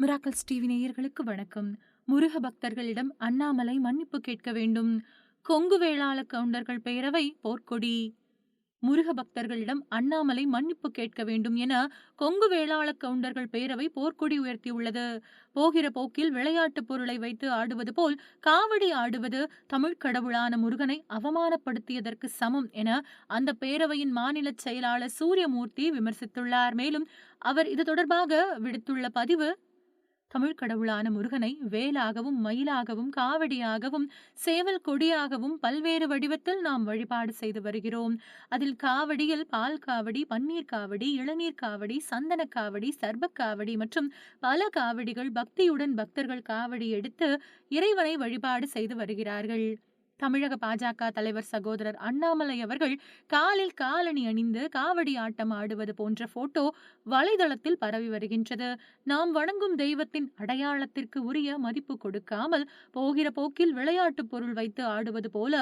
Miracles TV நேயர்களுக்கு வணக்கம். முருக பக்தர்களிடம் அண்ணாமலை மன்னிப்பு கேட்க வேண்டும். கொங்கு வேளாள கவுண்டர்கள் பேரவை போர்க்கொடி. முருக பக்தர்களிடம் அண்ணாமலை மன்னிப்பு கேட்க வேண்டும் என கொங்கு வேளாள கவுண்டர்கள் பேரவை போர்க்கொடி உயர்த்தியுள்ளது. போகிற போக்கில் விளையாட்டுப் பொருளை வைத்து ஆடுவது போல் காவடி ஆடுவது தமிழ் கடவுளான முருகனை அவமானப்படுத்தியதற்கு சமம் என அந்த பேரவையின் மாநில செயலாளர் சூரியமூர்த்தி விமர்சித்துள்ளார். மேலும் அவர் இது தொடர்பாக விடுத்துள்ள பதிவு தமிழ் கடவுளான முருகனை வேலாகவும் மயிலாகவும் காவடியாகவும் சேவல் கொடியாகவும் பல்வேறு வடிவத்தில் நாம் வழிபாடு செய்து வருகிறோம். அதில் காவடியில் பால் காவடி பன்னீர் காவடி இளநீர் காவடி சந்தன காவடி சர்ப காவடி மற்றும் பல காவடிகள் பக்தியுடன் பக்தர்கள் காவடி எடுத்து இறைவனை வழிபாடு செய்து வருகிறார்கள். தமிழக பாஜக தலைவர் சகோதரர் அண்ணாமலை அவர்கள் காலில் காலணி அணிந்து காவடி ஆட்டம் ஆடுவது போன்ற போட்டோ வலைதளத்தில் பரவி வருகின்றது. நாம் வணங்கும் தெய்வத்தின் அடையாளத்திற்கு உரிய மதிப்பு கொடுக்காமல் போகிற போக்கில் விளையாட்டு பொருள் வைத்து ஆடுவது போல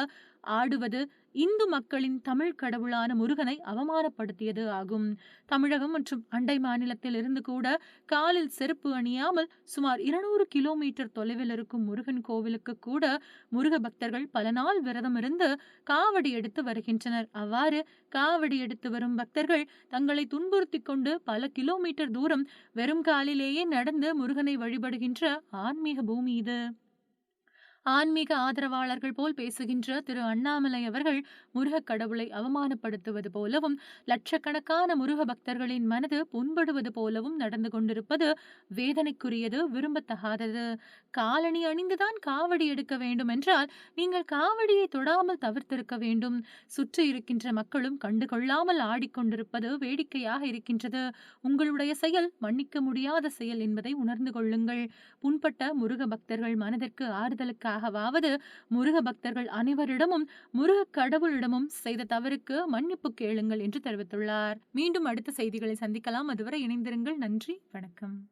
ஆடுவது இந்து மக்களின் தமிழ் கடவுளான முருகனை அவமானப்படுத்தியது ஆகும். தமிழகம் மற்றும் அண்டை மாநிலத்தில் இருந்து கூட காலில் செருப்பு அணியாமல் சுமார் இருநூறு கிலோமீட்டர் தொலைவில் இருக்கும் முருகன் கோவிலுக்கு கூட முருக பக்தர்கள் பல நாள் விரதம் இருந்து காவடி எடுத்து வருகின்றனர். அவ்வாறு காவடி எடுத்து வரும் பக்தர்கள் தங்களை துன்புறுத்தி கொண்டு பல கிலோமீட்டர் தூரம் வெறும் காலிலேயே நடந்து முருகனை வழிபடுகின்ற ஆன்மீக பூமி இது. ஆன்மீக ஆதரவாளர்கள் போல் பேசுகின்ற திரு அண்ணாமலை அவர்கள் முருகக் கடவுளை அவமானப்படுத்துவது போலவும் லட்சக்கணக்கான முருக பக்தர்களின் மனது புண்படுவது போலவும் நடந்து கொண்டிருப்பது வேதனைக்குரியது விரும்பத்தகாதது. காலணி அணிந்துதான் காவடி எடுக்க வேண்டும் என்றால் நீங்கள் காவடியை தொடாமல் தவிர்த்திருக்க வேண்டும். சுற்றி இருக்கின்ற மக்களும் கண்டுகொள்ளாமல் ஆடிக்கொண்டிருப்பது வேடிக்கையாக இருக்கின்றது. உங்களுடைய செயல் மன்னிக்க முடியாத செயல் என்பதை உணர்ந்து கொள்ளுங்கள். புண்பட்ட முருக பக்தர்கள் மனதிற்கு ஆறுதலுக்காக ஆறுதலுக்காகவாவது முருக பக்தர்கள் அனைவரிடமும் முருக கடவுளிடமும் செய்த தவறுக்கு மன்னிப்பு கேளுங்கள் என்று தெரிவித்துள்ளார். மீண்டும் அடுத்த செய்திகளை சந்திக்கலாம். அதுவரை இணைந்திருங்கள். நன்றி. வணக்கம்.